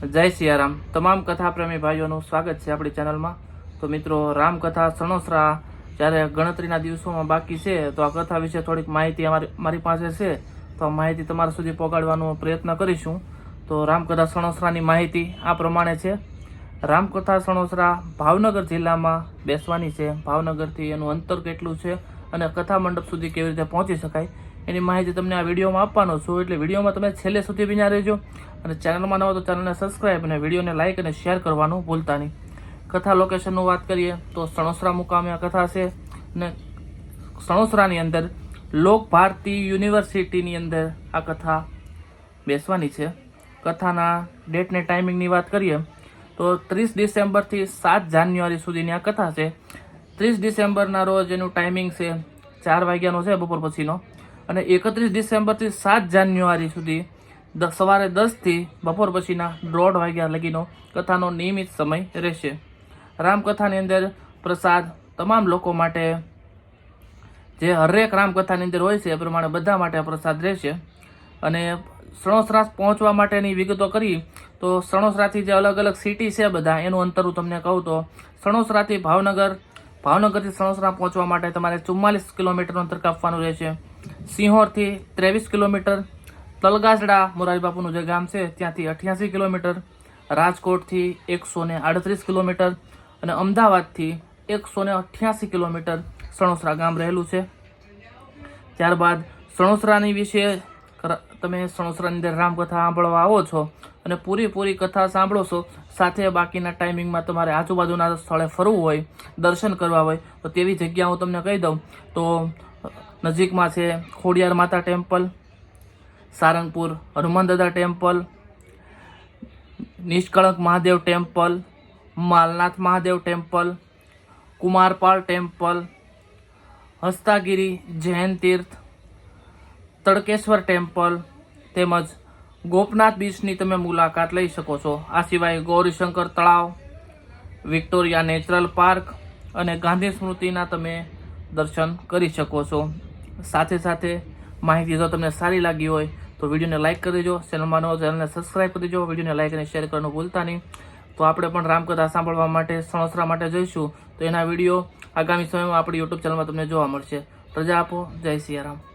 જય સિયારામ. તમામ કથા પ્રેમી ભાઈઓનું સ્વાગત છે આપણી ચેનલમાં. તો મિત્રો, રામકથા સણોસરા જ્યારે ગણતરીના દિવસોમાં બાકી છે, તો આ કથા વિશે થોડીક માહિતી અમારી, મારી પાસે છે. તો આ માહિતી તમારા સુધી પહોંચાડવાનો પ્રયત્ન કરીશું. તો રામકથા સણોસરાની માહિતી આ પ્રમાણે છે. રામકથા સણોસરા ભાવનગર જિલ્લામાં બેસવાની છે. ભાવનગરથી એનું અંતર કેટલું છે અને કથા મંડપ સુધી કેવી રીતે પહોંચી શકાય? એની માહિતી તમને આ વિડીયોમાં આપવાનો છું. એટલે વિડીયોમાં તમે છેલ્લે સુધી બીજા રહેજો. અને ચેનલમાં નવો તો ચેનલને સબસ્ક્રાઈબ અને વિડીયોને લાઇક અને શેર કરવાનું ભૂલતા નહીં. કથા લોકેશનનું વાત કરીએ તો સણોસરા મુકામે આ કથા છે. અને સણોસરાની અંદર લોક ભારતી યુનિવર્સિટીની અંદર આ કથા બેસવાની છે. કથાના ડેટ ને ટાઈમિંગની વાત કરીએ તો ત્રીસ ડિસેમ્બરથી સાત જાન્યુઆરી સુધીની આ કથા છે. ત્રીસ ડિસેમ્બરના રોજ એનું ટાઈમિંગ છે ચાર વાગ્યાનો છે, બપોર પછીનો. અને એકત્રીસ ડિસેમ્બરથી સાત જાન્યુઆરી સુધી સવારે દસથી બપોર પછીના દોઢ વાગ્યા લગીનો કથાનો નિયમિત સમય રહેશે. રામકથાની અંદર પ્રસાદ તમામ લોકો માટે, જે હરેક રામકથાની અંદર હોય છે, એ પ્રમાણે બધા માટે પ્રસાદ રહેશે. અને સણોસરા પહોંચવા માટેની વિગતો કરી, તો સણોસરાથી જે અલગ અલગ સિટી છે બધા, એનું અંતર હું તમને કહું તો સણોસરાથી ભાવનગર, ભાવનગરથી સણોસરા પહોંચવા માટે તમારે ચુમ્માલીસ કિલોમીટરનું અંતર કાપવાનું રહેશે. સિંહોરથી ત્રેવીસ કિલોમીટર, તલગાસડા મોરારી બાપુનું જે ગામ છે, ત્યાંથી અઠ્યાસી કિલોમીટર, રાજકોટથી એકસો ને આડત્રીસ કિલોમીટર અને અમદાવાદથી એકસો ને અઠ્યાસી કિલોમીટર સણોસરા ગામ રહેલું છે. ત્યારબાદ સણોસરાની વિશે તમે સણોસરાની અંદર રામકથા સાંભળવા આવો છો અને પૂરી કથા સાંભળો છો, સાથે બાકીના ટાઈમિંગમાં તમારે આજુબાજુના સ્થળે ફરવું હોય, દર્શન કરવા હોય, તો તેવી જગ્યા હું તમને કહી દઉં. તો નજીકમાં છે Khodiyar Mata temple, Sarangpur Hanuman Dada temple, Nishkalank Mahadev temple, Malnath Mahadev temple, Kumarpal temple, Hastagiri Jain Tirth, Tadkeshwar temple તેમજ ગોપનાથ બીચની તમે મુલાકાત લઈ શકો છો. આ સિવાય ગૌરીશંકર તળાવ, વિક્ટોરિયા નેચરલ પાર્ક અને ગાંધી સ્મૃતિના તમે દર્શન કરી શકો છો. સાથે સાથે માહિતી જો તમને સારી લાગી હોય તો વિડીયોને લાઇક કરી દેજો. ચેનલમાં નવો ચેનલને સબસ્ક્રાઇબ કરી દેજો. વિડીયોને લાઇક અને શેર કરવાનું ભૂલતા નહીં. તો આપણે પણ રામકથા સાંભળવા માટે, સણોસરા માટે જઈશું. તો એના વીડિયો આગામી સમયમાં આપણી યુટ્યુબ ચેનલમાં તમને જોવા મળશે. રજા આપો. જય સિયારામ.